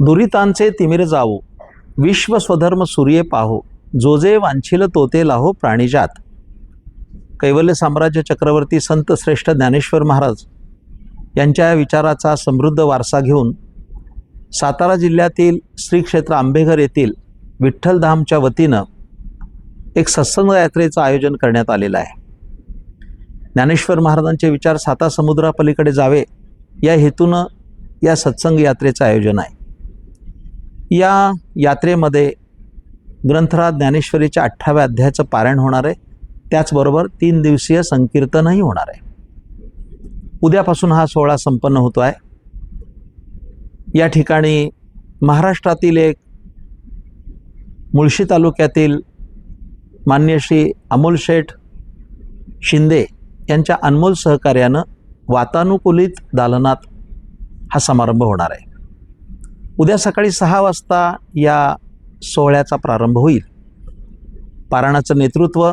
दुरितांचे तिमिर जावो. विश्व स्वधर्म सूर्ये पाहो. जो जे वांछिल तोते लाहो प्राणिजात कैवल्य साम्राज्य चक्रवर्ती संत श्रेष्ठ ज्ञानेश्वर महाराज यांच्या या विचाराचा समृद्ध वारसा घेऊन सातारा जिल्ह्यातील श्री क्षेत्र आंबेघर येथील विठ्ठलधामच्या वतीनं एक सत्संग यात्रेचं आयोजन करण्यात आलेलं आहे. ज्ञानेश्वर महाराजांचे विचार साता समुद्रापलीकडे जावे या हेतूनं या सत्संग यात्रेचं आयोजन आहे. या यात्रेमध्ये ग्रंथराज ज्ञानेश्वरीच्या अठ्ठाव्या अध्यायाचं पारायण होणार आहे. त्याचबरोबर तीन दिवसीय संकीर्तनही होणार आहे. उद्यापासून हा सोहळा संपन्न होतो आहे. या ठिकाणी महाराष्ट्रातील एक मुळशी तालुक्यातील मान्य श्री अमोल शेठ शिंदे यांच्या अनमोल सहकार्यानं वातानुकूलित दालनात हा समारंभ होणार आहे. उद्या सकाळी सहा वाजता या सोहळ्याचा प्रारंभ होईल. पारायणाचं नेतृत्व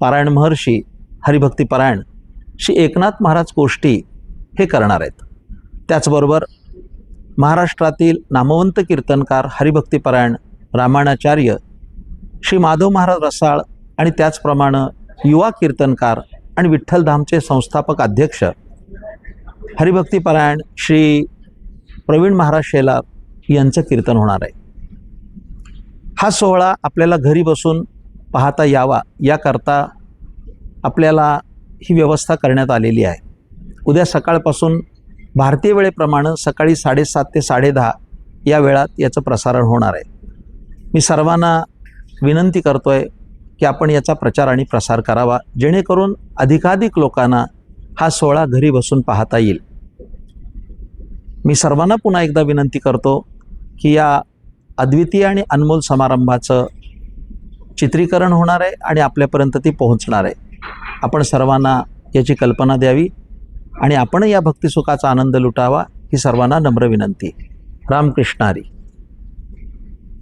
पारायण महर्षी हरिभक्ती पारायण श्री एकनाथ महाराज गोष्टी हे करणार आहेत. त्याचबरोबर महाराष्ट्रातील नामवंत कीर्तनकार हरिभक्तीपरायण रामाणाचार्य श्री माधव महाराज रसाळ आणि त्याचप्रमाणे युवा कीर्तनकार आणि विठ्ठलधामचे संस्थापक अध्यक्ष हरिभक्तीपरायण श्री प्रवीण महाराज शेलार यांचं कीर्तन होणार आहे. हा सोहळा आपल्याला घरी बसून पाहता यावा याकरता आपल्याला ही व्यवस्था करण्यात आलेली आहे. उद्या सकाळपासून भारतीय वेळेप्रमाणे सकाळी साडेसात ते साडेदहा या वेळात याचं प्रसारण होणार आहे. मी सर्वांना विनंती करतो आहे की आपण याचा प्रचार आणि प्रसार करावा जेणेकरून अधिकाधिक लोकांना हा सोहळा घरी बसून पाहता येईल. मी सर्वांना पुन्हा एकदा विनंती करतो की या अद्वितीय आणि अनमोल समारंभाचं चित्रीकरण होणार आहे आणि आपल्यापर्यंत ती पोहोचणार आहे. आपण सर्वांना याची कल्पना द्यावी आणि आपण या भक्तिसुखाचा आनंद लुटावा ही सर्वांना नम्र विनंती. रामकृष्णारी